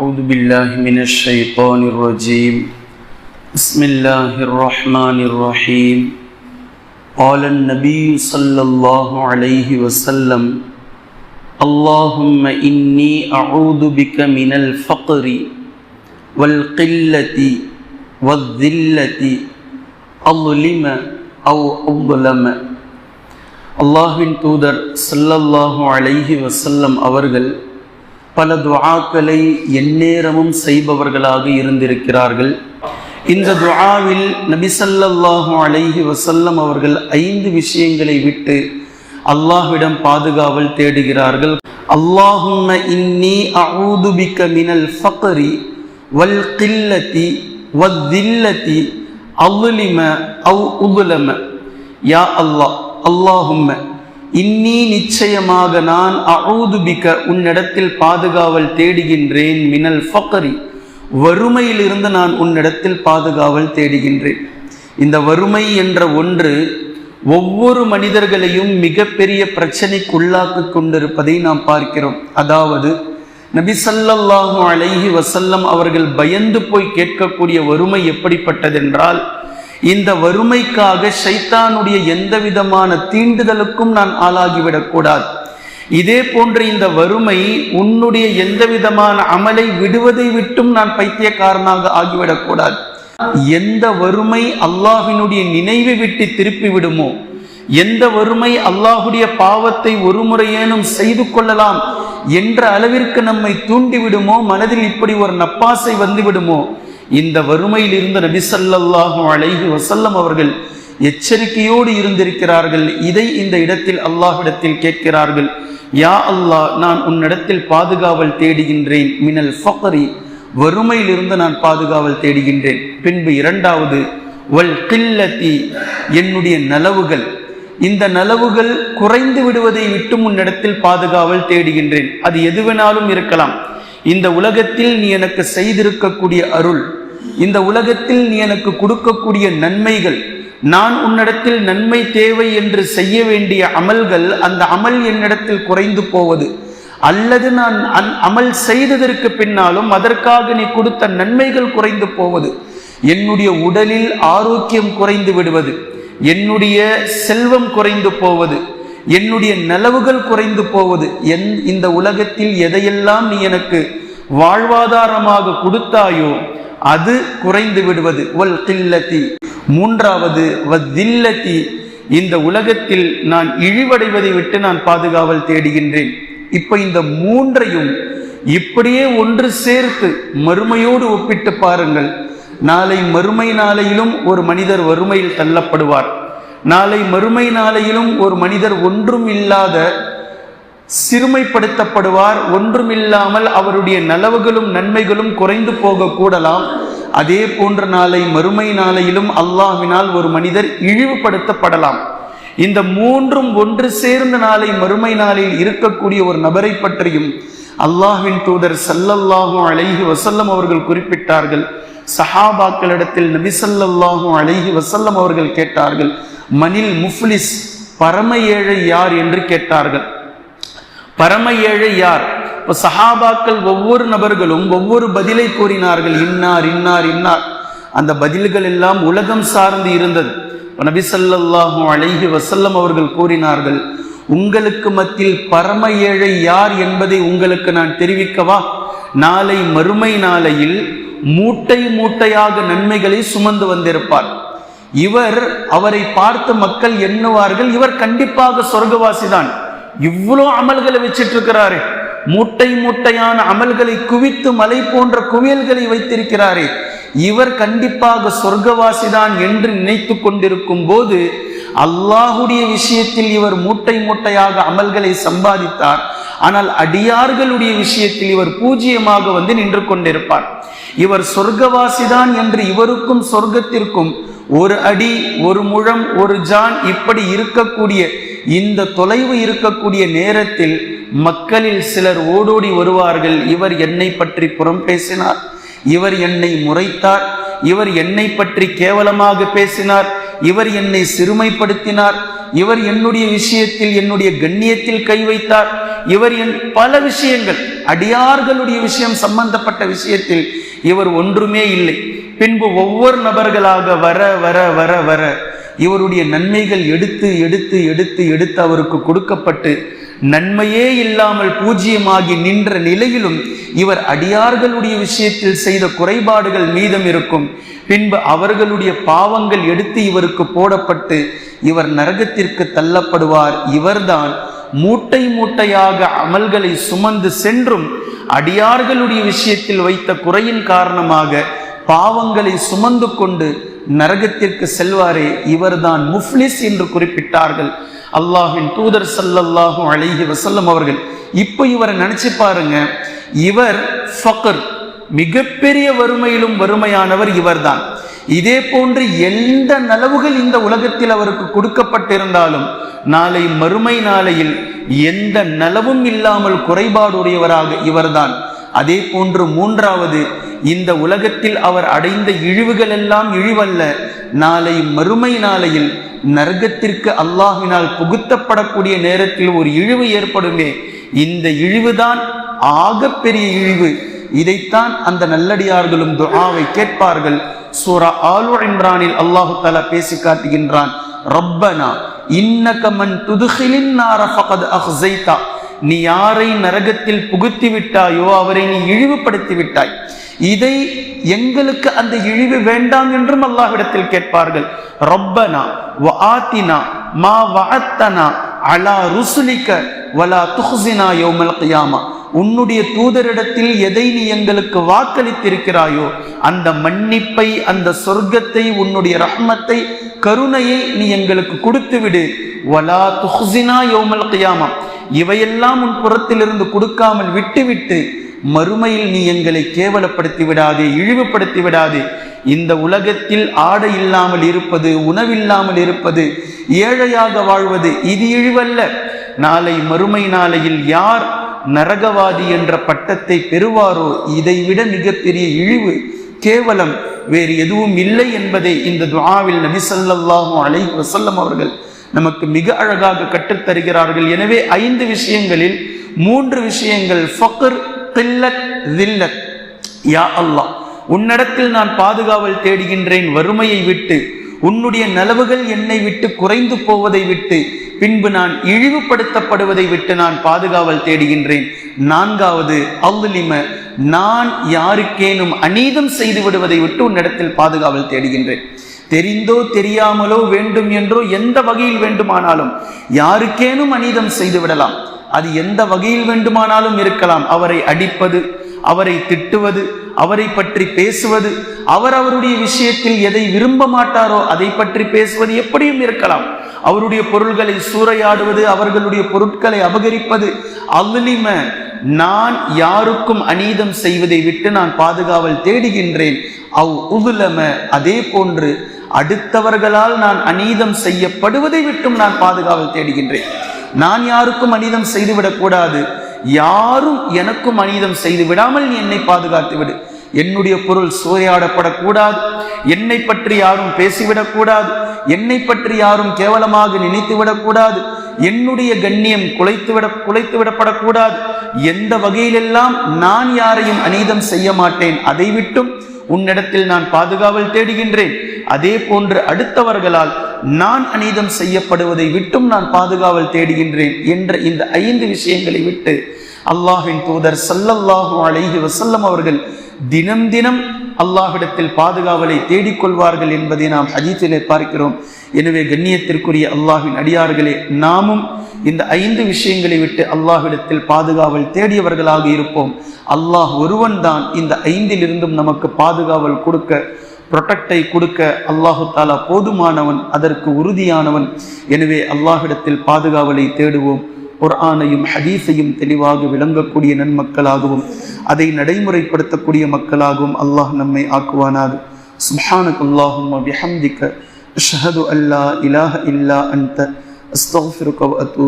أعوذ بالله من الشيطان الرجيم بسم الله الرحمن الرحيم قال النبي صلى الله عليه وسلم اللهم إني أعوذ بك من الفقر والقلة والذلة أظلم أو أظلم அல்லாஹ்வின் தூதர் ஸல்லல்லாஹு அலைஹி வஸல்லம் அவர்கள் பல துவாக்களை எந்நேரமும் செய்பவர்களாக இருந்திருக்கிறார்கள். இந்த துவாவில் நபி ஸல்லல்லாஹு அலைஹி வசல்லம் அவர்கள் ஐந்து விஷயங்களை விட்டு அல்லாஹ்விடம் பாதுகாவல் தேடுகிறார்கள். அல்லாஹும்ம இன்னி அஊது பிக்க மினல் ஃபக்ரி வல் கில்லதி வத்தில்லதி அவ்லிம அவ் உதுலம. யா அல்லாஹ் அல்லாஹும்ம இன்னி நிச்சயமாக நான் அவுதுபிக்க உன்னிடத்தில் பாதுகாவல் தேடுகின்றேன் மினல் ஃபக்கரி வறுமையிலிருந்து நான் உன்னிடத்தில் பாதுகாவல் தேடுகின்றேன். இந்த வறுமை என்ற ஒன்று ஒவ்வொரு மனிதர்களையும் மிகப்பெரிய பிரச்சனைக்குள்ளாக்கி கொண்டிருப்பதை நாம் பார்க்கிறோம். அதாவது நபி அழகி அலைஹி அவர்கள் பயந்து போய் கேட்கக்கூடிய வறுமை எப்படிப்பட்டதென்றால் இந்த வறுமைக்காக ஷைத்தானுடைய எந்த விதமான தீண்டுதலுக்கும் நான் ஆளாகிவிடக்கூடாது. இதே போன்ற இந்த வறுமை உன்னுடைய எந்த விதமான அமலை விடுவதை விட்டும் நான் பைத்தியக்காரனாக ஆகிவிடக்கூடாது. எந்த வறுமை அல்லாஹினுடைய நினைவை விட்டு திருப்பி விடுமோ எந்த வறுமை அல்லாஹுடைய பாவத்தை ஒரு முறையேனும் செய்து கொள்ளலாம் என்ற அளவிற்கு நம்மை தூண்டிவிடுமோ மனதில் இப்படி ஒரு நப்பாசை வந்துவிடுமோ இந்த வறுமையில் இருந்த நபிசல்லாஹு அலைஹி வசல்லம் அவர்கள் எச்சரிக்கையோடு இருந்திருக்கிறார்கள். இதை இந்த இடத்தில் அல்லாஹ்விடத்தில் கேட்கிறார்கள். யா அல்லாஹ் நான் உன்னிடத்தில் பாதுகாவல் தேடுகின்றேன். மினல் ஃபக்ரி வறுமையிலிருந்து நான் பாதுகாவல் தேடுகின்றேன். பின்பு இரண்டாவது வல் கில்லத்தி என்னுடைய நலவுகள். இந்த நலவுகள் குறைந்து விடுவதை விட்டு உன்னிடத்தில் பாதுகாவல் தேடுகின்றேன். அது எதுவெனாலும் இருக்கலாம். இந்த உலகத்தில் நீ எனக்கு செய்திருக்கக்கூடிய அருள் இந்த உலகத்தில் நீ எனக்கு கொடுக்கக்கூடிய நன்மைகள் நான் உன்னிடத்தில் நன்மை தேவை என்று செய்ய வேண்டிய அமல்கள் அந்த அமல் என்னிடத்தில் குறைந்து போவது. அல்லது நான் அமல் செய்ததற்கு பின்னாலும் அதற்காக நீ கொடுத்த நன்மைகள் குறைந்து போவது. என்னுடைய உடலில் ஆரோக்கியம் குறைந்து விடுவது. என்னுடைய செல்வம் குறைந்து போவது. என்னுடைய நலவுகள் குறைந்து போவது. என் இந்த உலகத்தில் எதையெல்லாம் நீ எனக்கு வாழ்வாதாரமாக கொடுத்தாயோ அது குறைந்து விடுவது. வல் கில்லத்தி. மூன்றாவது வத்தில்லத்தி இந்த உலகத்தில் நான் இழிவடைவதை விட்டு நான் பாதுகாவல் தேடுகின்றேன். இப்ப இந்த மூன்றையும் இப்படியே ஒன்று சேர்த்து மறுமையோடு ஒப்பிட்டு பாருங்கள். நாளை மறுமை நாளையிலும் ஒரு மனிதர் வறுமையில் தள்ளப்படுவார். நாளை மறுமை நாளையிலும் ஒரு மனிதர் ஒன்றும் இல்லாத சிறுமைப்படுத்தப்படுவார் ஒன்றுமில்லாமல் அவருடைய நலவுகளும் நன்மைகளும் குறைந்து போக கூடலாம். அதே போன்ற நாளை மறுமை நாளையிலும் அல்லாஹ்வினால் ஒரு மனிதர் இழிவுபடுத்தப்படலாம். இந்த மூன்றும் ஒன்று சேர்ந்த நாளை மறுமை நாளில் இருக்கக்கூடிய ஒரு நபரை பற்றியும் அல்லாஹின் தூதர் சல்லல்லாஹும் அழகி வசல்லம் அவர்கள் குறிப்பிட்டார்கள். சஹாபாக்களிடத்தில் நபிசல்லாஹு அழகி வசல்லம் அவர்கள் கேட்டார்கள் மனில் முஃப்லிஸ் பரம ஏழை யார்? என்று கேட்டார்கள். பரம ஏழை யார்? இப்போ சஹாபாக்கள் ஒவ்வொரு நபர்களும் ஒவ்வொரு பதிலை கூறினார்கள். இன்னார் இன்னார் இன்னார். அந்த பதில்கள் எல்லாம் உலகம் சார்ந்து இருந்தது. நபி சல்லாஹூ வசல்லம் அவர்கள் கூறினார்கள் உங்களுக்கு மத்தியில் பரம ஏழை யார் என்பதை உங்களுக்கு நான் தெரிவிக்கவா? நாளை மறுமை நாளையில் மூட்டை மூட்டையாக நன்மைகளை சுமந்து வந்திருப்பார். இவர் அவரை பார்த்து மக்கள் எண்ணுவார்கள். இவர் கண்டிப்பாக சொர்க்கவாசிதான். இவ்வளோ அமல்களை வச்சிட்டு இருக்கிறாரு மூட்டை மூட்டையான அமல்களை குவித்து மலை போன்ற குவியல்களை வைத்திருக்கிறாரே. இவர் கண்டிப்பாக சொர்க்கவாசிதான் என்று நினைத்து கொண்டிருக்கும் போது அல்லாஹுடைய விஷயத்தில் இவர் மூட்டை மூட்டையாக அமல்களை சம்பாதித்தார். ஆனால் அடியார்களுடைய விஷயத்தில் இவர் பூஜ்ஜியமாக வந்து நின்று கொண்டிருப்பார். இவர் சொர்க்கவாசிதான் என்று இவருக்கும் சொர்க்கத்திற்கும் ஒரு அடி ஒரு முழம் ஒரு ஜான் இப்படி இருக்கக்கூடிய இந்த தொலைவு இருக்கக்கூடிய நேரத்தில் மக்களில் சிலர் ஓடோடி வருவார்கள். இவர் என்னை பற்றி புறம் பேசினார் இவர் என்னை முறைத்தார். இவர் என்னை பற்றி கேவலமாக பேசினார். இவர் என்னை சிறுமைப்படுத்தினார். இவர் என்னுடைய விஷயத்தில் என்னுடைய கண்ணியத்தில் கை வைத்தார். இவர் என் பல விஷயங்கள் அடியார்களுடைய விஷயம் சம்பந்தப்பட்ட விஷயத்தில் இவர் ஒன்றுமே இல்லை. பின்பு ஒவ்வொரு நபர்களாக வர வர வர வர இவருடைய நன்மைகள் எடுத்து எடுத்து எடுத்து எடுத்து அவருக்கு கொடுக்கப்பட்டு நன்மையே இல்லாமல் பூஜ்யமாகி நின்ற நிலையிலும் இவர் அடியார்களுடைய விஷயத்தில் செய்த குறைபாடுகள் மீதம் இருக்கும். பின்பு அவர்களுடைய பாவங்கள் எடுத்து இவருக்கு போடப்பட்டு இவர் நரகத்திற்கு தள்ளப்படுவார். இவர்தான் மூட்டை மூட்டையாக அமல்களை சுமந்து சென்றும் அடியார்களுடைய விஷயத்தில் வைத்த குறையின் காரணமாக பாவங்களை சுமந்து கொண்டு நரகத்திற்கு செல்வாரே இவர்தான் முஃப்லிஸ் என்று குறிப்பிட்டார்கள். அல்லாஹின் தூதர் சல்லல்லாஹும் அழகி வசல்லம் அவர்கள் இப்போ இவரை நினைச்சு பாருங்க இவர் ஃபக்கர் மிகப்பெரிய வறுமையிலும் வறுமையானவர் இவர்தான். இதே போன்று எந்த நலவுகள் இந்த உலகத்தில் அவருக்கு கொடுக்கப்பட்டிருந்தாலும் நாளை மறுமை நாளையில் எந்த நலவும் இல்லாமல் குறைபாடுடையவராக இவர்தான். அதே போன்று மூன்றாவது இந்த உலகத்தில் அவர் அடைந்த இழிவுகள் எல்லாம் இழிவல்ல. நாளை மறுமை நாளையில் நரகத்திற்கு அல்லாஹினால் புகுத்தப்படக்கூடிய நேரத்தில் ஒரு இழிவு ஏற்படுமே. இந்த இழிவுதான் ஆகப்பெரிய இழிவு. இதைத்தான் அந்த நல்லடியார்களும் துஆவை கேட்பார்கள். சூரா ஆலு இம்ரானில் அல்லாஹு தலா பேசி காட்டுகின்றான் ரப்பனா இன்னக மன் துதுகிலின் நார ஃபகத் அஹ்ஸைதா நீ யாரை நரகத்தில் புகுத்தி விட்டாயோ அவரை நீ இழிவுபடுத்தி விட்டாய். இதை எங்களுக்கு அந்த இழிவு வேண்டாம் என்றும் அல்லாஹ்விடத்தில் கேட்பார்கள். ரப்பனா வாத்தினா மா வஅத்தனா அலா ருசுலிக்க வலா துஹ்சினா யோமல் கியாமா உன்னுடைய தூதரிடத்தில் எதை நீ எங்களுக்கு வாக்களித்திருக்கிறாயோ அந்த மன்னிப்பை அந்த சொர்க்கத்தை உன்னுடைய ரஹ்மத்தை கருணையை நீ எங்களுக்கு கொடுத்து விடு வலா துஹ்சினா யோமல் கியாமா இவையெல்லாம் உன் புறத்திலிருந்து கொடுக்காமல் விட்டுவிட்டு மறுமையில் நீ எங்களை கேவலப்படுத்தி விடாதே இழிவுபடுத்தி விடாதே. இந்த உலகத்தில் ஆடை இல்லாமல் இருப்பது உணவில்லாமல் இருப்பது ஏழையாக வாழ்வது இது இழிவல்ல. நாளை மறுமை நாளையில் யார் நரகவாதி என்ற பட்டத்தை பெறுவாரோ இதைவிட மிகப்பெரிய இழிவு கேவலம் வேறு எதுவும் இல்லை என்பதை இந்த துவாவில் நபி அலை அலைஹி அவர்கள் நமக்கு மிக அழகாக கற்றுத்தருகிறார்கள். எனவே ஐந்து விஷயங்களில் மூன்று விஷயங்கள். ஃபக்கர் தில்லத் தில்லத். யா அல்லாஹ் உன்னிடத்தில் நான் பாதுகாவல் தேடுகின்றேன். வறுமையை விட்டு உன்னுடைய நலவுகள் என்னை விட்டு குறைந்து போவதை விட்டு பின்பு நான் இழிவுபடுத்தப்படுவதை விட்டு நான் பாதுகாவல் தேடுகின்றேன். நான்காவது அல்லிம நான் யாருக்கேனும் அநீதம் செய்து விடுவதை விட்டு உன்னிடத்தில் பாதுகாவல் தேடுகின்றேன். தெரிந்தோ தெரியாமலோ வேண்டும் என்றோ எந்த வகையில் வேண்டுமானாலும் யாருக்கேனும் அநீதம் செய்து விடலாம். அது எந்த வகையில் வேண்டுமானாலும் இருக்கலாம். அவரை அடிப்பது அவரை திட்டுவது அவரை பற்றி பேசுவது அவர் அவருடைய விஷயத்தில் எதை விரும்ப மாட்டாரோ அதை பற்றி பேசுவது எப்படியும் இருக்கலாம். அவருடைய பொருள்களை சூறையாடுவது அவர்களுடைய பொருட்களை அபகரிப்பது அல்லிம நான் யாருக்கும் அநீதம் செய்வதை விட்டு நான் பாதுகாவல் தேடுகின்றேன். அவ் உதுலம அதே போன்று அடுத்தவர்களால் நான் அநீதம் செய்யப்படுவதை விட்டும் நான் பாதுகாவல் தேடுகின்றேன். நான் யாருக்கும் அநீதம் செய்துவிடக் யாரும் எனக்கும் அநீதம் செய்து விடாமல் நீ என்னை பாதுகாத்து விடு. என்னுடைய பொருள் சூறையாடப்படக்கூடாது என்னை பற்றி யாரும் பேசிவிடக்கூடாது என்னை பற்றி யாரும் கேவலமாக நினைத்து விடக்கூடாது என்னுடைய கண்ணியம் குலைத்துவிட குலைத்து விடப்படக்கூடாது எந்த வகையிலெல்லாம் நான் யாரையும் அநீதம் செய்ய மாட்டேன் அதை விட்டும் உன்னிடத்தில் நான் பாதுகாவல் தேடுகின்றேன். அதே போன்று அடுத்தவர்களால் நான் அநீதம் செய்யப்படுவதை விட்டும் நான் பாதுகாவல் தேடுகின்றேன் என்ற இந்த ஐந்து விஷயங்களை விட்டு அல்லாஹின் தூதர் சல்லல்லாஹு அலைஹி வசல்லம் அவர்கள் தினம் தினம் அல்லாஹிடத்தில் பாதுகாவலை தேடிக்கொள்வார்கள் என்பதை நாம் ஹதீத்திலே பார்க்கிறோம். எனவே கண்ணியத்திற்குரிய அல்லாஹின் அடியார்களே நாமும் இந்த ஐந்து விஷயங்களை விட்டு அல்லாஹிடத்தில் பாதுகாவல் தேடியவர்களாக இருப்போம். அல்லாஹ் ஒருவன் தான் இந்த ஐந்திலிருந்தும் நமக்கு பாதுகாவல் கொடுக்க ப்ரொடெக்டை கொடுக்க அல்லாஹு தாலா போதுமானவன் அதற்கு உறுதியானவன். எனவே அல்லாஹிடத்தில் பாதுகாவலை தேடுவோம். குர்ஆனையும் ஹதீஸையும் தெளிவாக விளங்கக்கூடிய நன்மக்களாகவும் அதை நடைமுறைப்படுத்தக்கூடிய மக்களாகவும் அல்லாஹ் நம்மை ஆக்குவானாது சுப்ஹானக் அல்லாஹும் பிஹம்திக அஷ்ஹது அல்லா இலாஹ இல்லா அந்த அஸ்தக்ஃபிருக